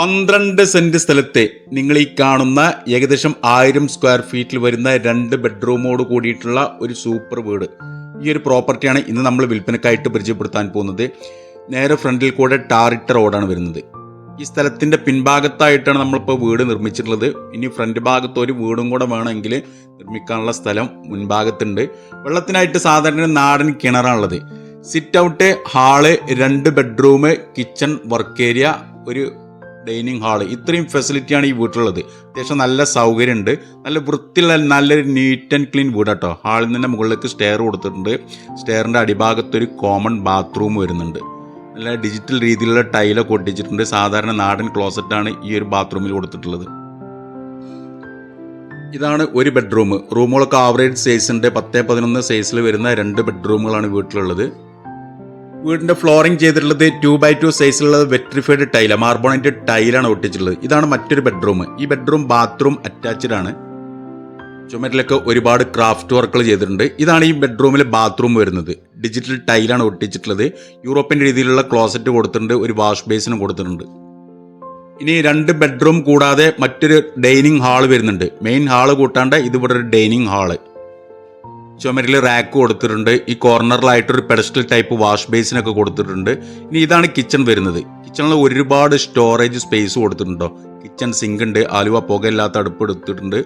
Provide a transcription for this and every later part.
പന്ത്രണ്ട് സെന്റ് സ്ഥലത്തെ നിങ്ങൾ ഈ കാണുന്ന ഏകദേശം ആയിരം സ്ക്വയർ ഫീറ്റിൽ വരുന്ന രണ്ട് ബെഡ്റൂമോട് കൂടിയിട്ടുള്ള ഒരു സൂപ്പർ വീട്. ഈ ഒരു പ്രോപ്പർട്ടിയാണ് ഇന്ന് നമ്മൾ വിൽപ്പനക്കായിട്ട് പരിചയപ്പെടുത്താൻ പോകുന്നത്. നേരെ ഫ്രണ്ടിൽ കൂടെ ടാറിട്ട റോഡാണ് വരുന്നത്. ഈ സ്ഥലത്തിന്റെ പിൻഭാഗത്തായിട്ടാണ് നമ്മളിപ്പോൾ വീട് നിർമ്മിച്ചിട്ടുള്ളത്. ഇനി ഫ്രണ്ട് ഭാഗത്ത് ഒരു വീടും കൂടെ വേണമെങ്കിൽ നിർമ്മിക്കാനുള്ള സ്ഥലം മുൻഭാഗത്തുണ്ട്. വെള്ളത്തിനായിട്ട് സാധാരണ നാടൻ കിണറാണുള്ളത്. സിറ്റ് ഔട്ട് ഹാൾ രണ്ട് ബെഡ്റൂം കിച്ചൺ വർക്ക് ഏരിയ ഒരു ഡൈനിങ് ഹാൾ. ഇത്രയും ഫെസിലിറ്റിയാണ് ഈ വീട്ടിലുള്ളത്. അത്യാവശ്യം നല്ല സൗകര്യമുണ്ട്. നല്ല വൃത്തിയുള്ള നല്ലൊരു നീറ്റ് ആൻഡ് ക്ലീൻ വീട് കേട്ടോ ഹാളിൽ നിന്ന് മുകളിലേക്ക് സ്റ്റെയർ കൊടുത്തിട്ടുണ്ട്. സ്റ്റെയറിന്റെ അടിഭാഗത്തൊരു കോമൺ ബാത്റൂം വരുന്നുണ്ട്. നല്ല ഡിജിറ്റൽ രീതിയിലുള്ള ടൈലൊക്കെ ഒട്ടിച്ചിട്ടുണ്ട്. സാധാരണ നാടൻ ക്ലോസറ്റാണ് ഈ ഒരു ബാത്റൂമിൽ കൊടുത്തിട്ടുള്ളത്. ഇതാണ് ഒരു ബെഡ്റൂം റൂമുകളൊക്കെ ആവറേജ് സൈസ് ഉണ്ട്. പത്ത് പതിനൊന്ന് സൈസിൽ വരുന്ന രണ്ട് ബെഡ്റൂമുകളാണ് വീട്ടിലുള്ളത്. വീടിന്റെ ഫ്ലോറിംഗ് ചെയ്തിട്ടുള്ളത് ടു ബൈ ടു സൈസിലുള്ളത് വെട്രിഫൈഡ് ടൈല മാർബോണൈറ്റ് ടൈലാണ് ഒട്ടിച്ചിട്ടുള്ളത്. ഇതാണ് മറ്റൊരു ബെഡ്റൂം ഈ ബെഡ്റൂം ബാത്റൂം അറ്റാച്ച്ഡ് ആണ്. ചുമരിലൊക്കെ ഒരുപാട് ക്രാഫ്റ്റ് വർക്കുകൾ ചെയ്തിട്ടുണ്ട്. ഇതാണ് ഈ ബെഡ്റൂമിലെ ബാത്റൂം വരുന്നത്. ഡിജിറ്റൽ ടൈലാണ് ഒട്ടിച്ചിട്ടുള്ളത്. യൂറോപ്യൻ രീതിയിലുള്ള ക്ലോസറ്റ് കൊടുത്തിട്ടുണ്ട്. ഒരു വാഷ് ബേസിനും കൊടുത്തിട്ടുണ്ട്. ഇനി രണ്ട് ബെഡ്റൂം കൂടാതെ മറ്റൊരു ഡൈനിങ് ഹാൾ വരുന്നുണ്ട്. മെയിൻ ഹാൾ കൂട്ടാണ്ട് ഇതിവിടെ ഒരു ഡൈനിങ് ഹാൾ ചുമരിൽ റാക്ക് കൊടുത്തിട്ടുണ്ട്. ഈ കോർണറിലായിട്ടൊരു പെഡസ്റ്റൽ ടൈപ്പ് വാഷ് ബേസിനൊക്കെ കൊടുത്തിട്ടുണ്ട്. ഇനി ഇതാണ് കിച്ചൺ വരുന്നത്. കിച്ചണിൽ ഒരുപാട് സ്റ്റോറേജ് സ്പേസ് കൊടുത്തിട്ടുണ്ടോ? കിച്ചൺ സിങ്ക് ഉണ്ട് ആലുവ പുകയില്ലാത്ത അടുപ്പ് എടുത്തിട്ടുണ്ട്.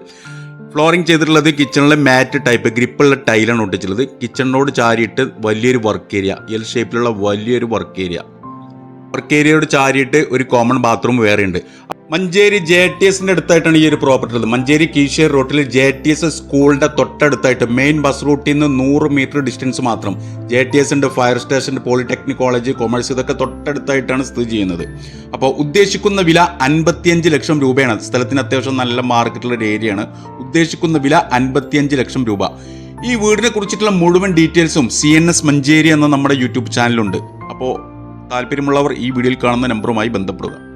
ഫ്ലോറിംഗ് ചെയ്തിട്ടുള്ളത് കിച്ചണിലെ മാറ്റ് ടൈപ്പ് ഗ്രിപ്പുള്ള ടൈലാണ് ഒട്ടിച്ചുള്ളത് കിച്ചണിനോട് ചാരിയിട്ട് വലിയൊരു വർക്ക് ഏരിയ എൽ ഷേപ്പിലുള്ള വലിയൊരു വർക്ക് ഏരിയ വർക്ക് ഏരിയയോട് ചാരിയിട്ട് ഒരു കോമൺ ബാത്റൂം വേറെ ഉണ്ട് മഞ്ചേരി ജെ ടി എസിന്റെ അടുത്തായിട്ടാണ് ഈ ഒരു പ്രോപ്പർട്ടി ഉള്ളത്. മഞ്ചേരി കീശേർ റോട്ടിൽ ജെ ടി എസ് സ്കൂളിന്റെ തൊട്ടടുത്തായിട്ട് മെയിൻ ബസ് റൂട്ടിൽ നിന്ന് നൂറ് മീറ്റർ ഡിസ്റ്റൻസ് മാത്രം. ജെ ടി എസ് ഉണ്ട് fire station polytechnic college commerce ഇതൊക്കെ തൊട്ടടുത്തായിട്ടാണ് സ്ഥിതി ചെയ്യുന്നത്. അപ്പോൾ ഉദ്ദേശിക്കുന്ന വില അൻപത്തിയഞ്ച് ലക്ഷം രൂപയാണ്. സ്ഥലത്തിന് അത്യാവശ്യം നല്ല മാർക്കറ്റുള്ള ഒരു ഏരിയയാണ് ഉദ്ദേശിക്കുന്ന വില അൻപത്തിയഞ്ച് ലക്ഷം രൂപ. ഈ വീടിനെ കുറിച്ചിട്ടുള്ള മുഴുവൻ ഡീറ്റെയിൽസും സി എൻ എസ് മഞ്ചേരി എന്ന നമ്മുടെ യൂട്യൂബ് ചാനലുണ്ട് അപ്പോൾ താല്പര്യമുള്ളവർ ഈ വീഡിയോയിൽ കാണുന്ന നമ്പറുമായി ബന്ധപ്പെടുക.